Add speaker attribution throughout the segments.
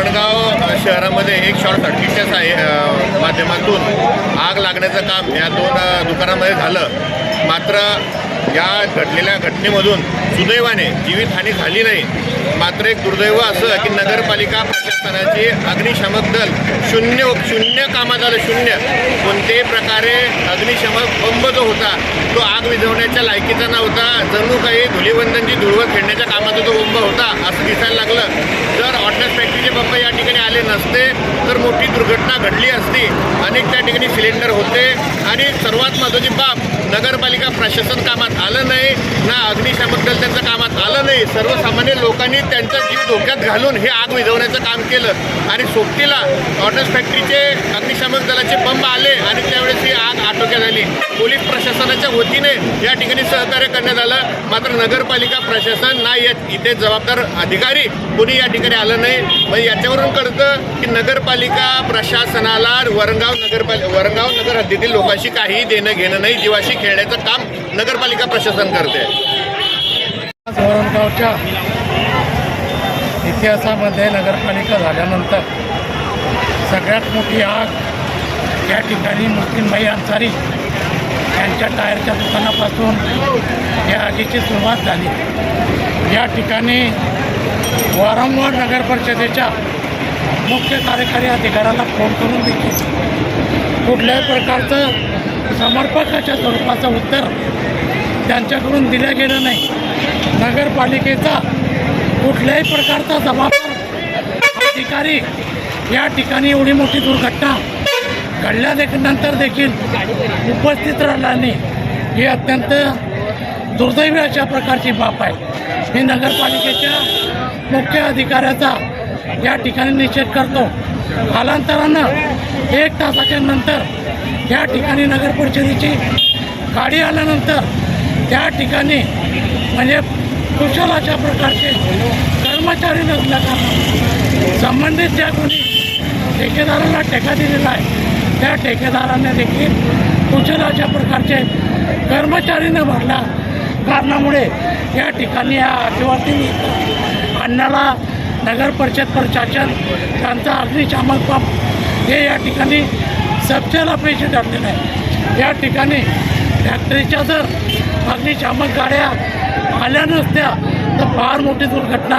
Speaker 1: वरणगाव शहरामध्ये एक शॉर्ट सर्किटच्या साय माध्यमातून आग लागण्याचं काम या दोन दुकानामध्ये झालं. मात्र या घडलेल्या घटनेमधून सुदैवाने जीवितहानी झाली नाही. मात्र एक दुर्दैव असं की नगरपालिका प्रशासनाचे अग्निशमक दल शून्य शून्य कामात आलं शून्य. कोणत्याही प्रकारे अग्निशमक बंब जो होता तो आग विझवण्याच्या लायकीचा नव्हता. जणू काही धुलीवंदनची धुळवत खेळण्याच्या कामाचा तो बंब होता असं दिसायला लागलं. तर ऑटनस फॅक्टरीचे बंब या ठिकाणी आले नसते. तर मोठी दुर्घटना घडली असती. अनेक त्या ठिकाणी सिलेंडर होते. आणि सर्वात महत्त्वाची बाब नगरपालिका प्रशासन कामात आलं नाही. ना अग्निशामक दल त्यांचं कामात आलं नाही. सर्वसामान्य लोकांनी त्यांचा जीव धोक्यात घालून हे आग विझवण्याचं काम केलं. आणि सोबतीला ऑटस फॅक्टरीचे अग्निशामक दलाचे बंब आले आणि त्यावेळेस ही आग आटोक्यात आली. पोलीस प्रशासनाच्या वतीने या ठिकाणी सहकार्य करण्यात आलं. मात्र नगरपालिका प्रशासन ना या इथे जबाबदार अधिकारी कोणी या ठिकाणी आलं नाही. मग याच्यावरून कळतं की नगरपालिका प्रशासनाला वरणगाव नगरपाल वरणगाव नगर हद्दीतील लोकांशी काहीही देणं घेणं नाही जीवाशी खेळण्याचं काम नगरपालिका प्रशासन करते.
Speaker 2: वरणगावच्या इतिहासामध्ये नगरपालिका झाल्यानंतर सगळ्यात मोठी आग या ठिकाणी मुस्लिमबाई अन्सारी यांच्या टायरच्या दुकानापासून या आगीची सुरुवात झाली. या ठिकाणी वारंवार नगर परिषदेच्या मुख्य कार्यकारी अधिकाऱ्याला फोन करून देखील कुठल्याही प्रकारचं समर्पकाच्या स्वरूपाचं उत्तर त्यांच्याकडून दिलं गेलं नाही. नगरपालिकेचा कुठल्याही प्रकारचा जबाबदार अधिकारी या ठिकाणी एवढी मोठी दुर्घटना घडल्या देख नंतर देखील उपस्थित राहिला नाही ही अत्यंत दुर्दैवी अशा प्रकारची बाब आहे. मी नगरपालिकेच्या मुख्य अधिकाऱ्याचा या ठिकाणी निषेध करतो. कालांतरानं एक तासाच्या नंतर या ठिकाणी नगर परिषदेची गाडी आल्यानंतर त्या ठिकाणी म्हणजे कुशल अशा प्रकारचे कर्मचारी नसल्याकारणा संबंधित ज्या कोणी ठेकेदाराला ठेका दिलेला आहे त्या ठेकेदाराने देखील कुशल अशा प्रकारचे कर्मचारी न भरल्या कारणामुळे या ठिकाणी या आदिवासी अन्नाला नगर परिषद प्रशासन त्यांचा अग्निशामक पंप हे या ठिकाणी सबसेल अपयशी ठरलेलं आहे या ठिकाणी फॅक्टरीच्या जर अग्निशामक गाड्या आल्या नसत्या तर फार मोठी दुर्घटना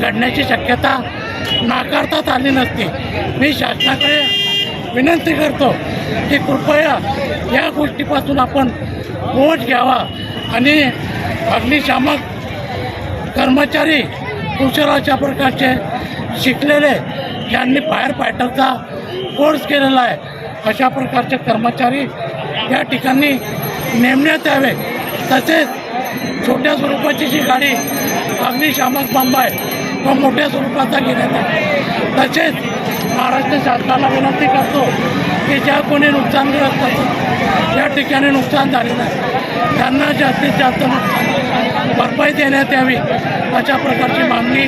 Speaker 2: घडण्याची शक्यता नाकारतात आली नसती. मी शासनाकडे विनंती करतो की कृपया या गोष्टीपासून आपण बोध घ्यावा आणि अग्निशामक कर्मचारी कुशल अशा प्रकारचे शिकलेले ज्यांनी फायर फायटरचा कोर्स केलेला आहे अशा प्रकारचे कर्मचारी या ठिकाणी नेमण्यात यावे. तसेच छोट्या स्वरूपाची जी गाडी अग्निशामक बंब आहे तो मोठ्या स्वरूपाचा घेण्यात आहे तसेच महाराष्ट्र शासनाला विनंती करतो की ज्या कोणी नुकसानग्रस्त या ठिकाणी नुकसान झालेलं आहे. त्यांना जास्तीत जास्त नुकसान भरपाई देण्यात यावी. अशा प्रकारची मागणी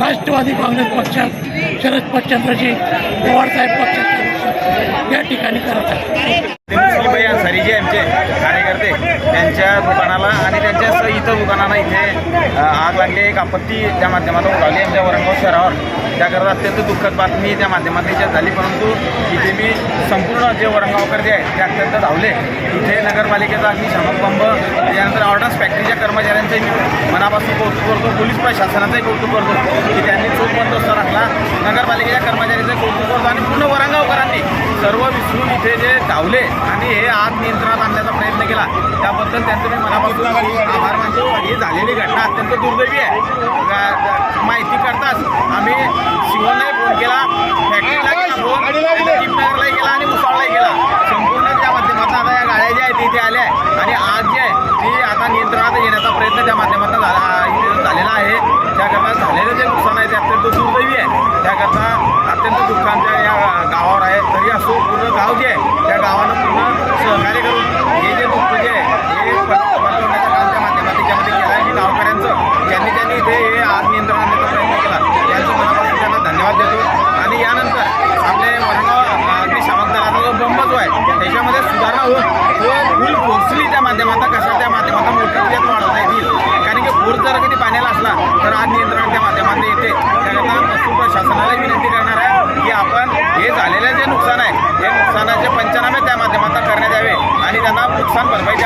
Speaker 2: राष्ट्रवादी काँग्रेस पक्षात शरद पचंद्रजी पवारसाहेब पक्षात या ठिकाणी करत
Speaker 3: आहेत. अन्सारी जे आमचे कार्यकर्ते त्यांच्या दुकानाला आणि त्यांच्या इतर दुकानांना इथे आग लागली एक आपत्ती त्या माध्यमातून उडाली. आमच्या वरणगाव शहरावर त्याकरता अत्यंत दुःखद बातमी त्या माध्यमातून झाली. परंतु इथे मी संपूर्ण जे वरणगावकर जे आहेत ते अत्यंत धावले. इथे नगरपालिकेचा आम्ही शमकबंब त्यानंतर ऑर्डन्स फॅक्टरीच्या कर्मचाऱ्यांचंही मी मनापासून कौतुक करतो. पोलीस प्रशासनाचंही कौतुक करतो की त्यांनी चोख बंदोबस्त राखला. नगरपालिकेच्या कर्मचाऱ्यांचं कौतुक करतो आणि पूर्ण वरणगावकरांनी सर्व विसरून इथे जे धावले आणि हे आज नियंत्रणात आणण्याचा प्रयत्न केला त्याबद्दल त्यांचं मी मनापासून आभार मानतो. ही झालेली घटना अत्यंत दुर्दैवी आहे. माहिती करताच आम्ही জীবনে नुकसान आहे